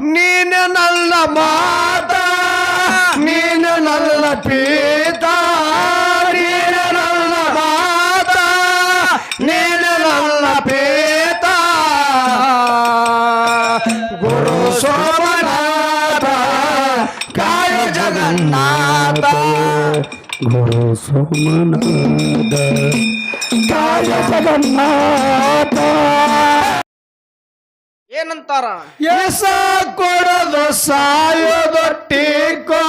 ನೀನು ನನ್ನ ಮಾತ ನೀನು ನನ್ನ ಪೀತ ನೀನು ನನ್ನ ಮಾತ ನೀನು ನನ್ನ ಪೀತ. ಗುರು ಸೋಮನಾಥ, ಕಾಯ ಜಗನ್ನಾಥ. ಗುರು ಸೋಮನಾಥ, ಕಾಯ ಜಗನ್ನಾಥ. ಏನಂತಾರ? ಎಸ ಕೊಡದು ಸಾಯೋದೊಟ್ಟಿಕೋ.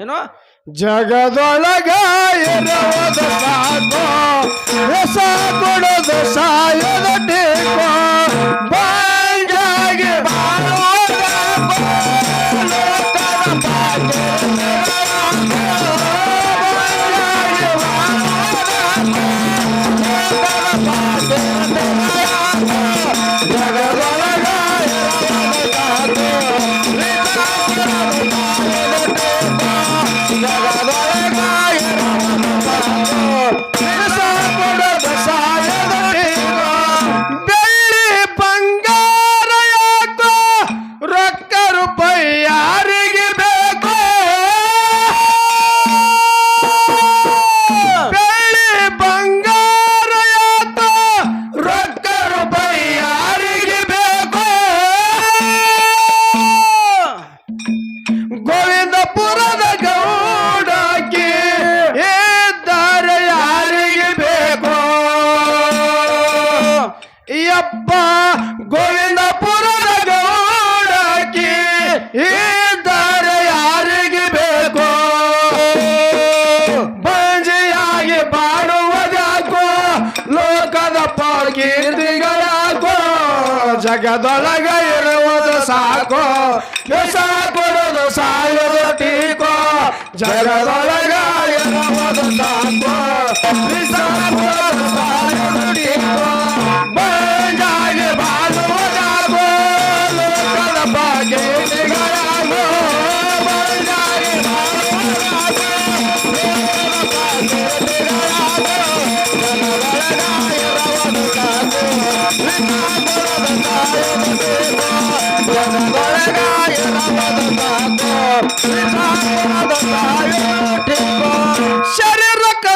ಏನೋ? ಜಗದೊಳಗ ಇರುವುದು ಸಾಕೋ. ಎಸ ಕೊಡದು ಸಾಯೋದೊಟ್ಟಿಕೋ. ಜಗದೊಳಗ ಇರುವುದು ಸಾಕೋ ಬೆಸ ಕೊಡುವುದು ಸಾಯೋದು ಟೀಕೋ. ಜಗದೊಳಗ ಇರುವುದು ಸಾಕೋ ಕೊಡೋದು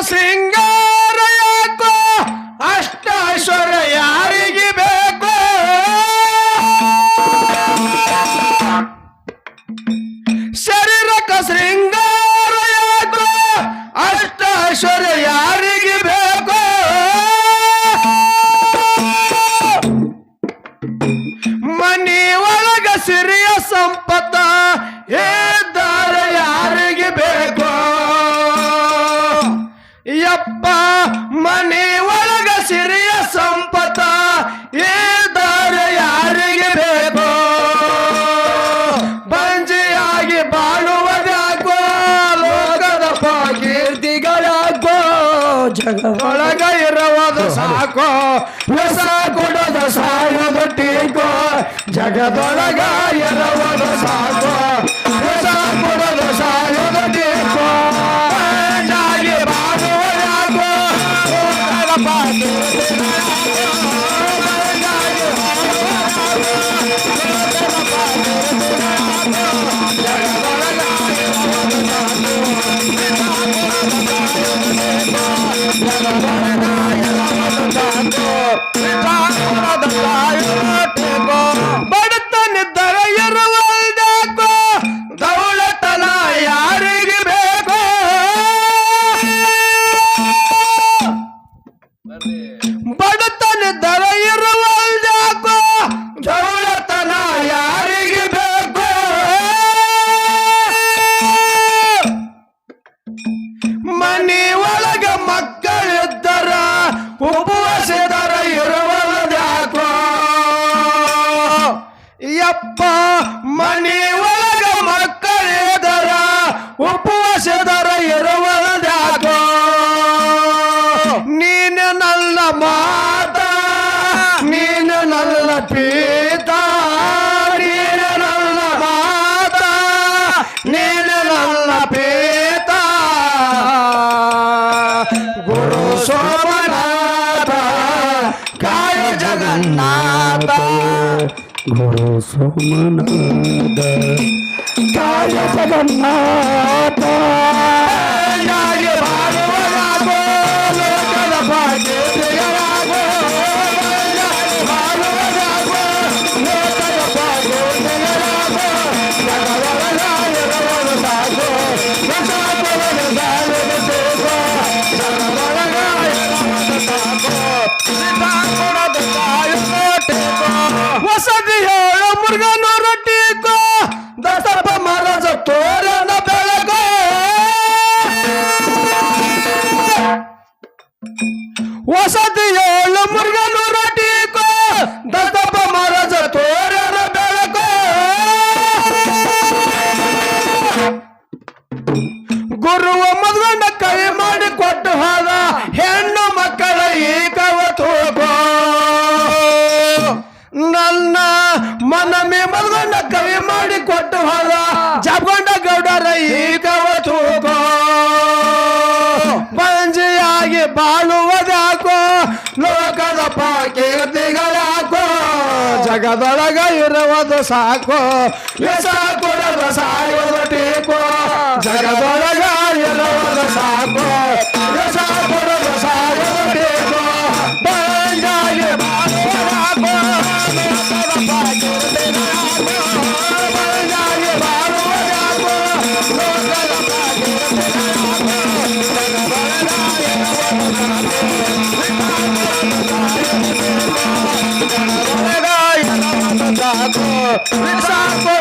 ಶೃಂಗಾರ ಯಾಕೋ ಅಷ್ಟೈಶ್ವರ ಯಾರಿಗೆ ಬೇಕು? ಶರೀರಕ ಶೃಂಗಾರ ಯಾಕೋ ಅಷ್ಟೈಶ್ವರ ಯಾರಿಗೆ ಜಗದೊಳಗ ಇರವಾದ ಸಾಕೋ ಹೊಸ ಕೊಡದ ಸಾಯೋದು ಟೀಕೋ ಜಗದೊಳಗ ಇರವಾದ ಸಾಕೋ. ಬಡತನಿದ್ದರ ಇರುವುದಾಕೋ ಉಪವಾಸದರ ಇರುವುದಾಕೋ ಯಪ್ಪ ಮನಿ ಒಳಗ ಮಕ್ಕಳಿದ್ದರ ಉಪವಾಸದರ ಇರುವುದಾಕೋ ನೀನು ನನ್ನ ಮಾತ ನೀನು ನನ್ನ ಪೀತ ಸೋಮನಾಥ ಕಾಯ ಜಗನ್ನಾಥ ಗುರು ಸೋಮನಾದ ದಸಪ್ಪ ಮಹಾರಾಜ ತೋರಣ ಬೆಳಗೋ. ವಸತಿ ಹೇಳು ಮುರ್ಗ ರೊಟ್ಟಿಗೋ ದಸಪ್ಪ ಮಹಾರಾಜ ತೋರಣ ಬೆಳಗೋ. ಗುರುವ ಮದ್ಗಂಡ ಕೈ ಮಾಡಿ ಕೊಟ್ಟು ಹೋದ ಹೆಣ್ಣು ಮಕ್ಕಳ ಹೋದ ಜಪಗೊಂಡ ಗೌಡರ ಈಗವ ಪಂಜಿಯಾಗಿ ಬಂಜಿಯಾಗಿ ಬಾಳುವುದಾಕೋ, ಲೋಕದ ಪಾಕೀರ್ತಿಗಳಾಕೋ. ಜಗದೊಳಗ ಇರುವುದು ಸಾಕು ಕೊಡದ ಸಾಯೋದು ಟೀಕೋ. ಜಗದೊಳಗ ಇರುವುದು ಸಾಕು Let's.